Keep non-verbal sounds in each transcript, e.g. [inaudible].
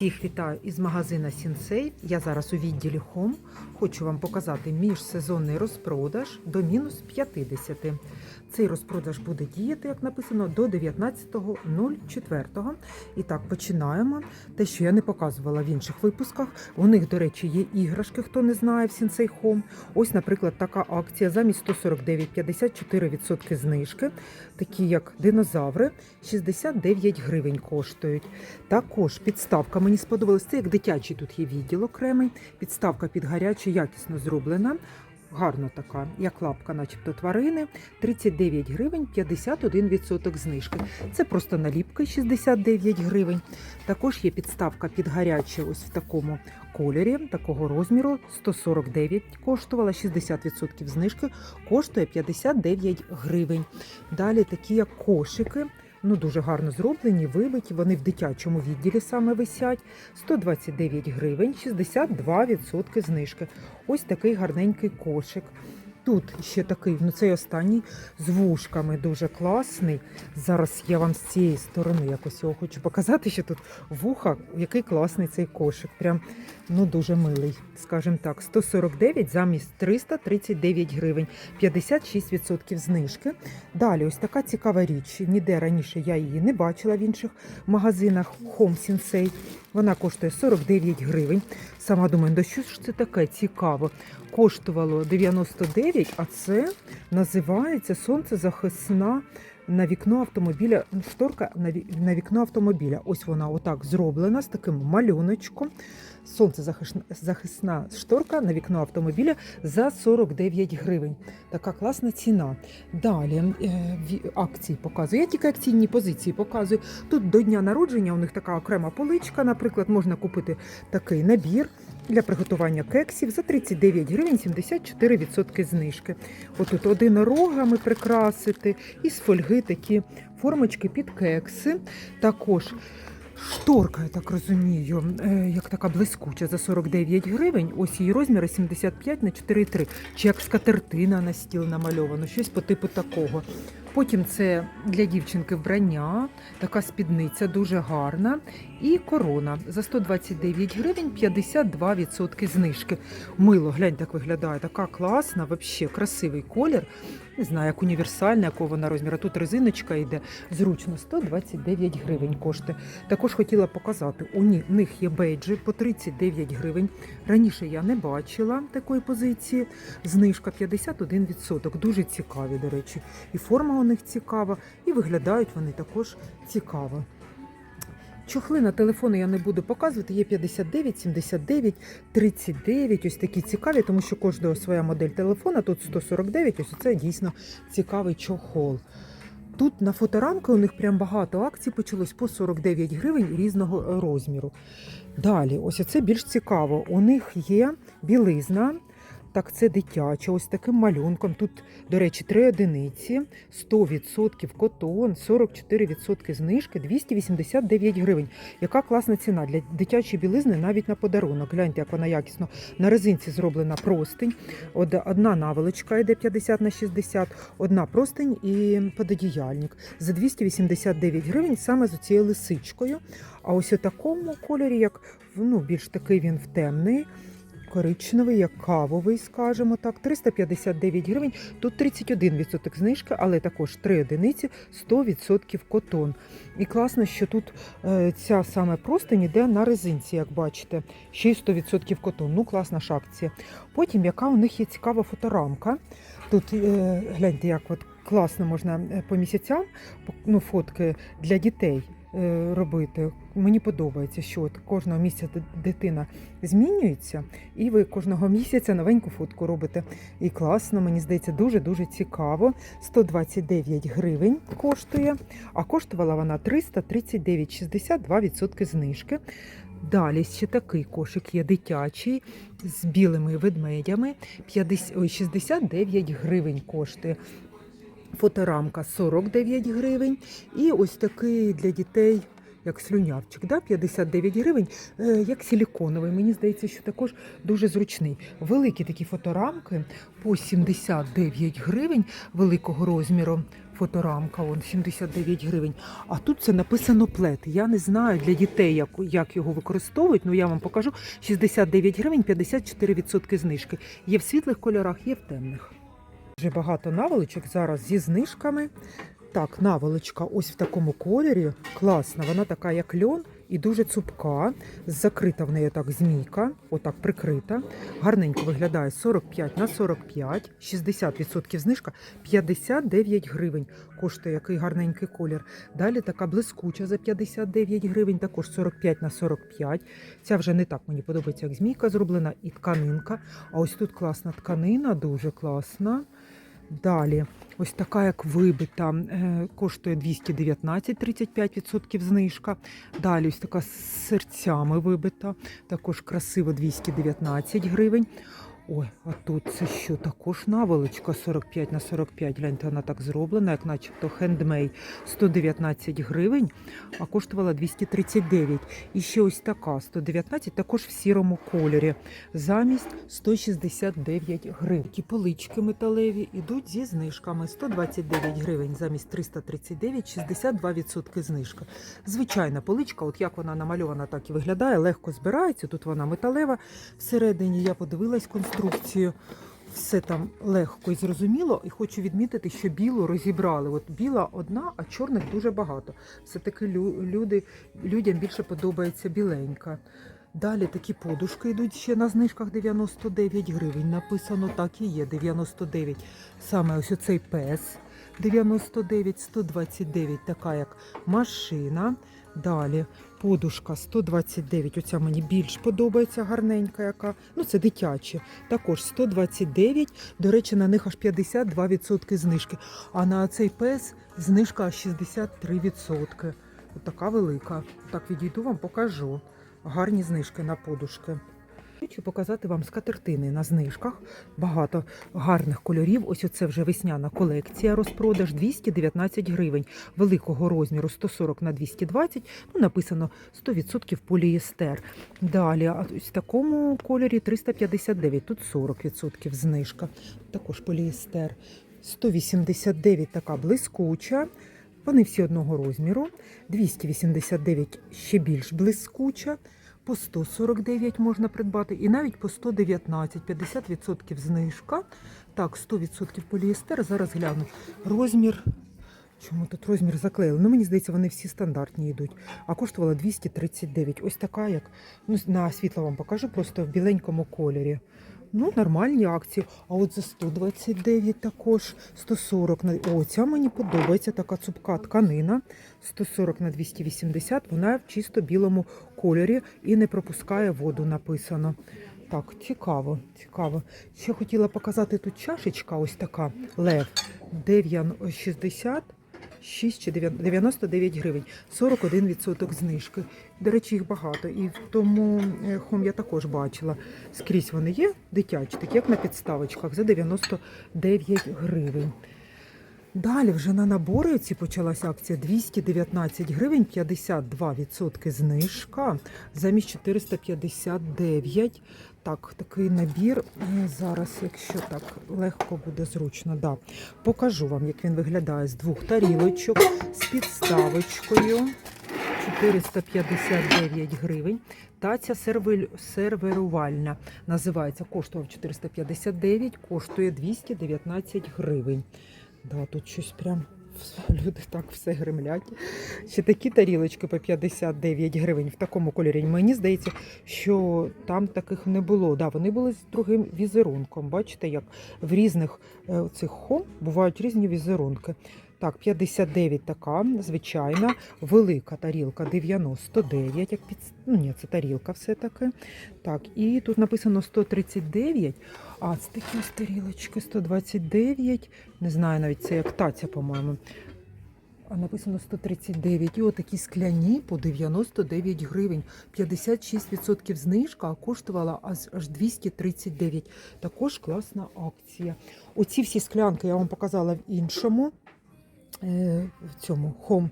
Всіх вітаю із магазина Сінсей. Я зараз у відділі Home. Хочу вам показати міжсезонний розпродаж до мінус 50. Цей розпродаж буде діяти, як написано, до 19.04. І так, починаємо. Те, що я не показувала в інших випусках. У них, до речі, є іграшки, хто не знає в Сінсей Home. Ось, наприклад, така акція замість 149,54% знижки, такі як динозаври, 69 гривень коштують. Також підставка мені сподобалась. Це як дитячий тут є відділ окремий. Підставка під гаряче, якісно зроблена. Гарно така, як лапка, начебто тварини. 39 гривень, 51% знижки. Це просто наліпка 69 гривень. Також є підставка під гаряче, ось в такому кольорі, такого розміру. 149 коштувала, 60% знижки, коштує 59 гривень. Далі такі як кошики. Ну, дуже гарно зроблені, вибиті. Вони в дитячому відділі саме висять. 129 гривень, 62% знижки. Ось такий гарненький кошик. Тут ще такий, ну цей останній з вушками дуже класний. Зараз я вам з цієї сторони якось його хочу показати, що тут вуха, який класний цей кошик. Прям ну дуже милий, скажімо так. 149 замість 339 гривень, 56% знижки. Далі ось така цікава річ. Ніде раніше я її не бачила в інших магазинах Home Sensei. Вона коштує 49 гривень. Сама думаю, да що ж це таке цікаво? Коштувало 99, а це називається сонцезахисна на вікно автомобіля. Шторка на ві- на вікно автомобіля. Ось вона отак зроблена з таким малюночком. Сонцезахисна шторка на вікно автомобіля за 49 гривень. Така класна ціна. Далі е, акції показую. Я тільки акційні позиції показую. Тут до дня народження у них така окрема поличка. Наприклад, можна купити такий набір для приготування кексів за 39 гривень 74% знижки. Отут одинорогами прикрасити і з фольги такі формочки під кекси. Також шторка, я так розумію, е, як така блискуча за 49 гривень. Ось її розміри 75 на 4,3. Чи як скатертина на стіл намальовано, щось по типу такого. Потім це для дівчинки вбрання, така спідниця дуже гарна. І корона за 129 гривень 52% знижки. Мило, глянь, так виглядає. Така класна, взагалі красивий колір. Не знаю, як універсальна, якого вона розміру. Тут резиночка йде зручно 129 гривень коштує. Також хотіла показати, у них є бейджі по 39 гривень. Раніше я не бачила такої позиції. Знижка 51%. Дуже цікаві, до речі. І форма у них цікава, і виглядають вони також цікаво. Чохли на телефони я не буду показувати. Є 59, 79, 39. Ось такі цікаві, тому що кожного своя модель телефона. Тут 149, ось це дійсно цікавий чохол. Тут на фоторамки у них прям багато акцій почалось по 49 гривень різного розміру. Далі, ось це більш цікаво. У них є білизна. Так, це дитяча, ось таким малюнком. Тут, до речі, три одиниці, 100% котон, 44% знижки, 289 гривень. Яка класна ціна для дитячої білизни навіть на подарунок. Гляньте, як вона якісно на резинці зроблена простинь. Од- Одна наволочка йде 50 на 60, одна простинь і пододіяльник. За 289 гривень саме з цією лисичкою. А ось у такому кольорі, як ну, більш такий він в темний. Коричневий, як кавовий, скажімо так, 359 гривень. Тут 31% знижки, але також 3 одиниці, 100% котон. І класно, що тут е, ця саме простинь іде на резинці, як бачите, ще й 100% котон. Ну, класна ж акція. Потім, яка у них є цікава фоторамка. Тут е, гляньте, як от класно можна е, по місяцям ну, фотки для дітей робити. Мені подобається, що от кожного місяця дитина змінюється, і ви кожного місяця новеньку фотку робите. І класно, мені здається, дуже-дуже цікаво. 129 гривень коштує, а коштувала вона 339, 62% знижки. Далі ще такий кошик є дитячий з білими ведмедями. 50, ой, 69 гривень коштує. Фоторамка 49 гривень. І ось такий для дітей, як слюнявчик, да? 59 гривень, е, як силіконовий. Мені здається, що також дуже зручний. Великі такі фоторамки по 79 гривень великого розміру. фоторамка, вон 79 гривень. А тут це написано плет. Я не знаю для дітей, як, як його використовують. Ну я вам покажу. 69 гривень, 54% знижки. Є в світлих кольорах, є в темних. Дуже багато наволочок зараз зі знижками. Так, наволочка ось в такому кольорі. Класна, вона така, як льон, і дуже цупка. Закрита в неї так змійка, отак прикрита. Гарненько виглядає 45 на 45, 60% знижка, 59 гривень. Коштує який гарненький колір. Далі така блискуча за 59 гривень, також 45 на 45. Ця вже не так мені подобається, як змійка зроблена, і тканинка. А ось тут класна тканина, дуже класна. Далі, ось така, як вибита, е, коштує 219, 35% знижка. Далі ось така з серцями вибита, також красиво 219 гривень. Ой, а тут це що? Також наволочка 45 на 45. Гляньте, вона так зроблена, як начебто хендмей 119 гривень, а коштувала 239. І ще ось така 119, також в сірому кольорі. Замість 169 гривень. Такі полички металеві ідуть зі знижками 129 гривень замість 339, 62% знижка. Звичайна поличка, от як вона намальована, так і виглядає, легко збирається. Тут вона металева. Всередині я подивилась конструкцію. Все там легко і зрозуміло, і хочу відмітити, що білу розібрали. От біла одна, а чорних дуже багато. Все-таки люди, людям більше подобається біленька. Далі такі подушки йдуть ще на знижках 99 гривень. Написано так і є 99. Саме ось оцей пес 99, 129, така як машина. Далі подушка 129. Оця мені більш подобається, гарненька яка. Ну, це дитячі. Також 129. До речі, на них аж 52% знижки. А на цей пес знижка аж 63%. От така велика. Так відійду вам покажу. Гарні знижки на подушки. Хочу показати вам скатертини на знижках. Багато гарних кольорів. Ось оце вже весняна колекція. Розпродаж 219 гривень. Великого розміру 140 на 220. Ну, написано 100% поліестер. Далі, ось в такому кольорі 359. Тут 40% знижка. Також поліестер. 189 така блискуча. Вони всі одного розміру. 289 ще більш блискуча. По 149 можна придбати і навіть по 119, 50% знижка. Так, 100% поліестер. Зараз гляну. Розмір. Чому тут розмір заклеїли? Ну, мені здається, вони всі стандартні йдуть. А коштувала 239. Ось така, як ну, на світло вам покажу, просто в біленькому кольорі. Ну, нормальні акції. А от за 129 також 140 на о, ця мені подобається така цупка тканина. 140 на 280. Вона в чисто білому кольорі і не пропускає воду, написано. Так, цікаво, цікаво. Ще хотіла показати тут чашечка, ось така лев 960. 6 чи 99 гривень, 41% знижки. До речі, їх багато. І в тому е, хом я також бачила. Скрізь вони є дитячі, такі як на підставочках, за 99 гривень. Далі вже на набори ці почалася акція 219 гривень, 52% знижка, замість 459. Так, такий набір. е, Зараз, якщо так легко буде зручно, да. покажу вам, як він виглядає з двох тарілочок з підставочкою. 459 гривень. Таця серверувальна називається, коштував 459, коштує 219 гривень. Да, тут щось прям [laughs] люди так все гремлять. Ще такі тарілочки по 59 гривень в такому кольорі. Мені здається, що там таких не було. Да, вони були з другим візерунком. Бачите, як в різних е, цих хом бувають різні візерунки. Так, 59 така, звичайна, велика тарілка 99, як під... ну ні, це тарілка все-таки. Так, і тут написано 139, а це такі ось тарілочки 129, не знаю навіть це як таця, по-моєму. А написано 139. І отакі скляні по 99 гривень. 56% знижка, а коштувала аж, аж 239. Також класна акція. Оці всі склянки я вам показала в іншому. Е, В цьому хом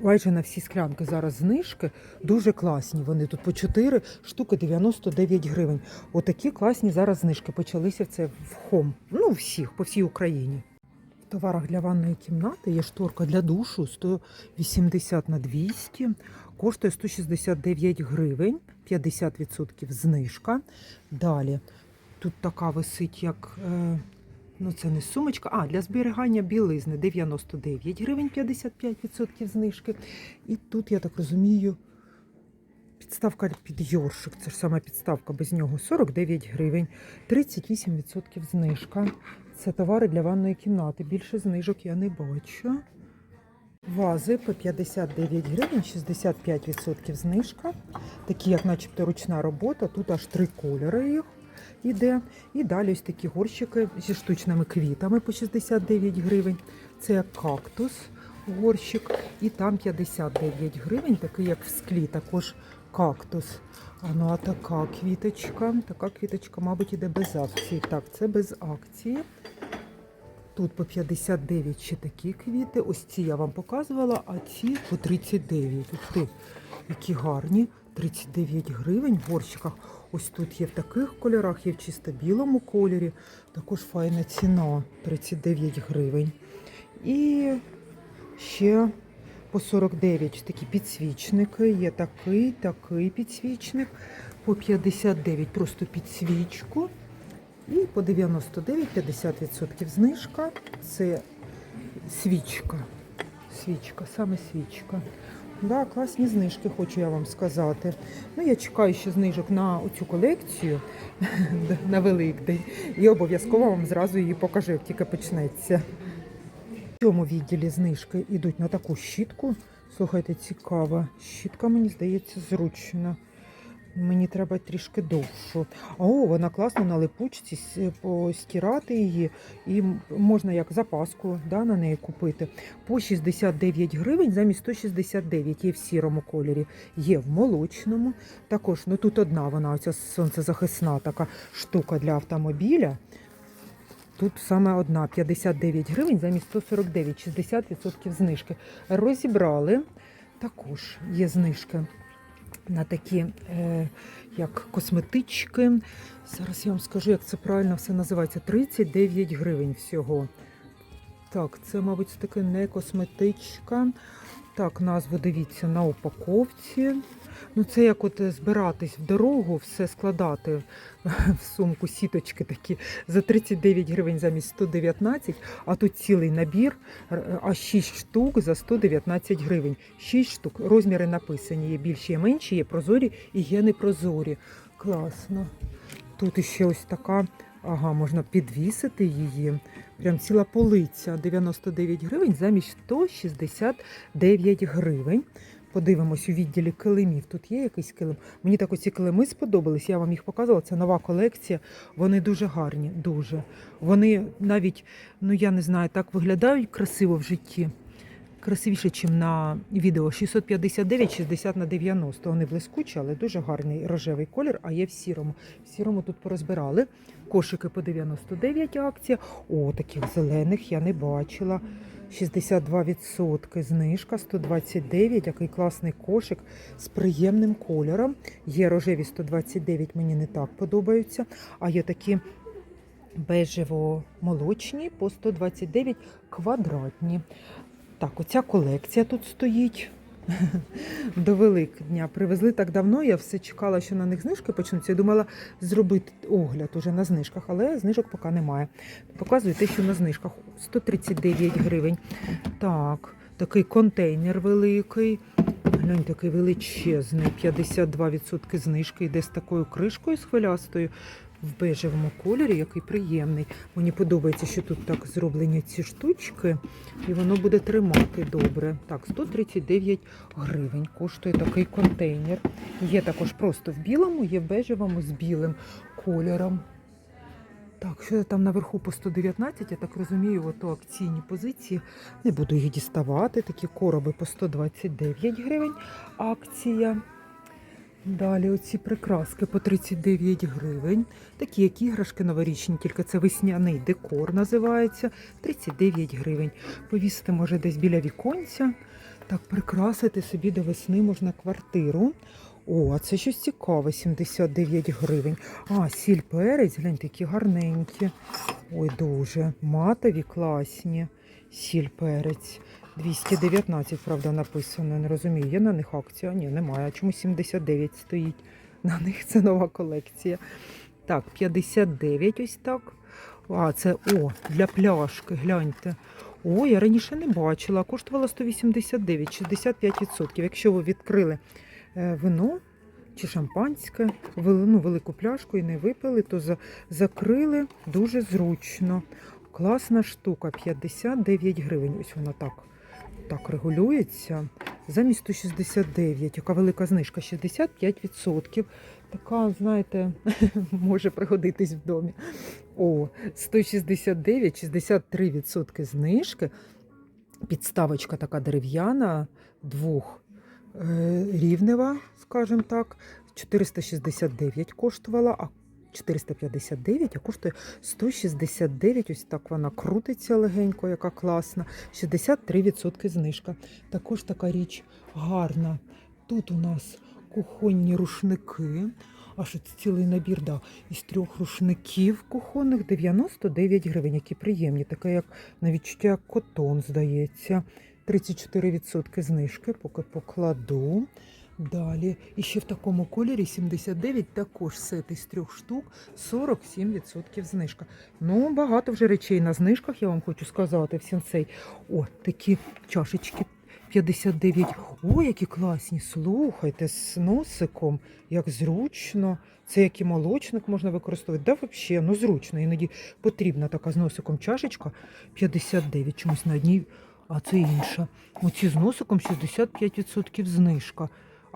майже на всі склянки зараз знижки дуже класні. Вони тут по 4 штуки 99 гривень. Отакі класні зараз знижки почалися це в хом. Ну, всіх, по всій Україні. В товарах для ванної кімнати є шторка для душу 180 на 200, коштує 169 гривень, 50% знижка. Далі тут така висить, як е, ну це не сумочка, а для зберігання білизни 99 гривень, 55% знижки. І тут, я так розумію, підставка під йоршик, це ж сама підставка без нього 49 гривень, 38% знижка. Це товари для ванної кімнати. Більше знижок я не бачу. Вази по 59 гривень, 65% знижка. Такі, як начебто ручна робота. Тут аж три кольори їх іде. І далі ось такі горщики зі штучними квітами по 69 гривень. Це кактус, горщик. І там 59 гривень, такий як в склі, також кактус. А ну а така квіточка, така квіточка, мабуть, іде без акції. Так, це без акції. Тут по 59 ще такі квіти. Ось ці я вам показувала, а ці по 39. Ух ти, які гарні. 39 гривень в горщиках. Ось тут є в таких кольорах, є в чисто білому кольорі. Також файна ціна 39 гривень. І ще по 49 такі підсвічники. Є такий, такий підсвічник. По 59 просто підсвічку. І по 99 50% знижка. Це свічка. Свічка, саме свічка. Да, класні знижки, хочу я вам сказати. Ну, я чекаю ще знижок на цю колекцію [laughs] на Великдень. І обов'язково вам зразу її покажу, як тільки почнеться. В цьому відділі знижки йдуть на таку щітку. Слухайте, цікаво. Щітка, мені здається, зручна. Мені треба трішки довшу. О, вона класно на липучці с- постирати її. І можна як запаску да, на неї купити. По 69 гривень замість 169 є в сірому кольорі, є в молочному. Також ну тут одна вона, оця сонцезахисна така штука для автомобіля. Тут саме одна 59 гривень замість 149, 60% знижки. Розібрали. Також є знижки на такі, е, як косметички. Зараз я вам скажу, як це правильно все називається. 39 гривень всього. Так, це, мабуть, таке не косметичка. Так, назву дивіться на упаковці. Ну, це як от е, збиратись в дорогу, все складати в сумку, сіточки такі за 39 гривень замість 119, а тут цілий набір, р- аж 6 штук за 119 гривень. 6 штук. Розміри написані. Є більші, є менші, є прозорі і є непрозорі. Класно. Тут іще ось така. Ага, можна підвісити її. Прям ціла полиця 99 гривень замість 169 гривень. Подивимось у відділі килимів. Тут є якийсь килим. Мені так оці килими сподобались. Я вам їх показувала. Це нова колекція. Вони дуже гарні, дуже. Вони навіть, ну я не знаю, так виглядають красиво в житті. Красивіше, ніж на відео. 659, 60 на 90. Вони блискучі, але дуже гарний рожевий колір, а є в сірому. В сірому тут порозбирали. Кошики по 99 акція. О, таких зелених я не бачила. 62% знижка, 129, який класний кошик з приємним кольором. Є рожеві 129, мені не так подобаються. А є такі бежево-молочні по 129 квадратні. Так, оця колекція тут стоїть. [laughs] До Великдня привезли так давно. Я все чекала, що на них знижки почнуться. Я думала зробити огляд уже на знижках, але знижок поки немає. Показую те, що на знижках 139 гривень. Так, такий контейнер великий. Глянь, такий величезний, 52% знижки. Йде з такою кришкою з хвилястою в бежевому кольорі, який приємний. Мені подобається, що тут так зроблені ці штучки, і воно буде тримати добре. Так, 139 гривень коштує такий контейнер. Є також просто в білому, є в бежевому з білим кольором. Так, що там наверху по 119, я так розумію, ото акційні позиції. Не буду їх діставати. Такі короби по 129 гривень. Акція. Далі оці прикраски по 39 гривень. Такі як іграшки новорічні, тільки це весняний декор називається. 39 гривень. Повісити може десь біля віконця. Так, прикрасити собі до весни можна квартиру. О, це щось цікаве, 79 гривень. А, сіль перець, гляньте, які гарненькі. Ой, дуже. Матові класні. Сіль перець. 219, правда, написано. Не розумію. Є на них акція? Ні, немає. Чому 79 стоїть? На них це нова колекція. Так, 59 ось так. А, це о, для пляшки, гляньте. О, я раніше не бачила. Коштувала 189, 65%. Якщо ви відкрили е, вино чи шампанське, ну, велику пляшку і не випили, то за, закрили дуже зручно. Класна штука, 59 гривень. Ось вона так, так регулюється. Замість 169, яка велика знижка, 65%. Така, знаєте, [laughs] може пригодитись в домі. О, 169, 63% знижки. Підставочка така дерев'яна, двох е, скажімо так, 469 коштувала, а 459, а коштує 169. Ось так вона крутиться легенько, яка класна. 63% знижка. Також така річ гарна. Тут у нас кухонні рушники. Аж от цілий набір да, із трьох рушників кухонних 99 гривень, які приємні. Таке, як на відчуття як котон, здається. 34% знижки, поки покладу. Далі. І ще в такому кольорі 79, також сет із трьох штук, 47% знижка. Ну, багато вже речей на знижках, я вам хочу сказати, в сенсей. О, такі чашечки 59. О, які класні. Слухайте, з носиком, як зручно. Це як і молочник можна використовувати. Да, взагалі, ну зручно. Іноді потрібна така з носиком чашечка 59, чомусь на одній, а це інша. Оці з носиком 65% знижка,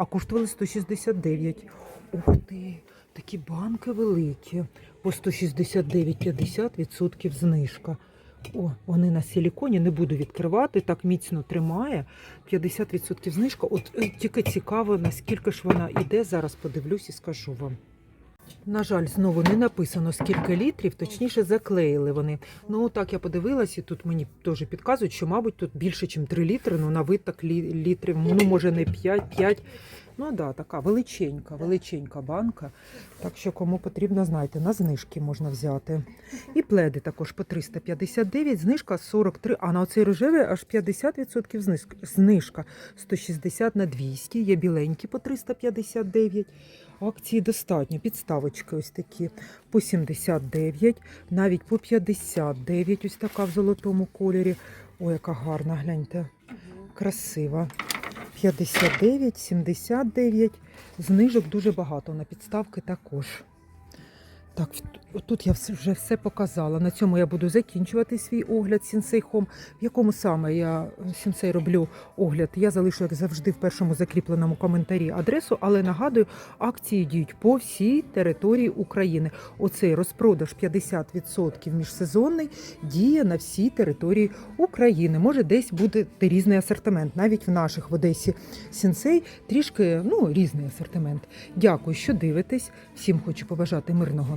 а коштували 169. Ух ти, такі банки великі. По 169 50% знижка. О, вони на силіконі, не буду відкривати, так міцно тримає. 50% знижка. От е, тільки цікаво, наскільки ж вона йде. Зараз подивлюсь і скажу вам. На жаль, знову не написано скільки літрів, точніше заклеїли вони. Ну так я подивилась, і тут мені теж підказують, що, мабуть, тут більше, ніж 3 літри, ну на вид так літрів, ну може не 5, 5. Ну да, така величенька, величенька банка. Так що кому потрібно, знаєте, на знижки можна взяти. І пледи також по 359, знижка 43, а на оцей рожевий аж 50% знижка. знижка. 160 на 200, є біленькі по 359. Акції достатньо, підставочки ось такі по 79, навіть по 59, ось така в золотому кольорі. Ой, яка гарна, гляньте, красива. 59, 79, знижок дуже багато, на підставки також. Так, тут я вже все показала. На цьому я буду закінчувати свій огляд Сінсей Home. В якому саме я Сінсей роблю огляд, я залишу, як завжди, в першому закріпленому коментарі адресу, але нагадую, акції діють по всій території України. Оцей розпродаж 50% міжсезонний діє на всій території України. Може, десь буде різний асортимент. Навіть в наших в Одесі Сінсей трішки ну, різний асортимент. Дякую, що дивитесь. Всім хочу побажати мирного